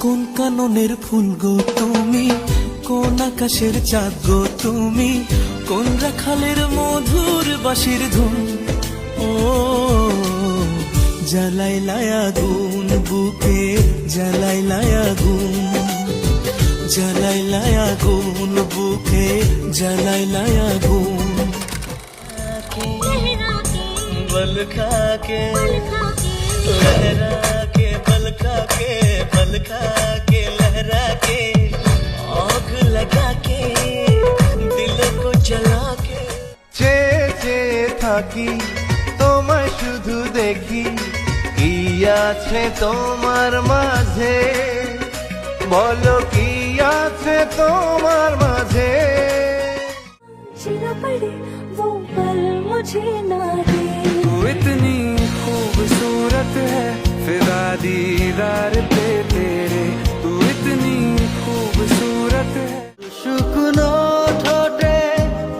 কোন কাননের ফুল গো তুমি? কোন আকাশের চাঁদ গো তুমি? কোন রাখালের মধুর বাঁশির ধুন? ও জ্বালাই লায়া গুন বুকে জ্বালাই জ্বালাই লায়া গুন বুকে জ্বালাই লায়া গুন বল খা के लहरा के बल खा के बल खा के लहरा के आग लगा के दिल को जला के চেয়ে চেয়ে থাকি তোমায় শুধু দেখি কি আছে তোমার মাঝে বলো কি আছে তোমার মাঝে। ইতনি খুবসূরত ফিদা দিদার পে তেরে। তু ইতনি খুবসূরত শুকনো ঠোঁটে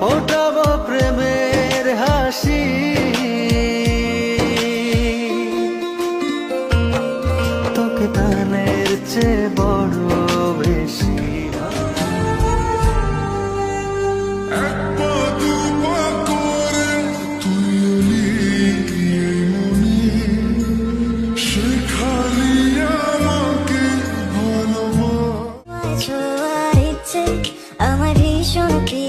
ফোটাবো প্রেমের হাসি। তোকে ধানের চেয়ে আমার ভীষণ প্রিয়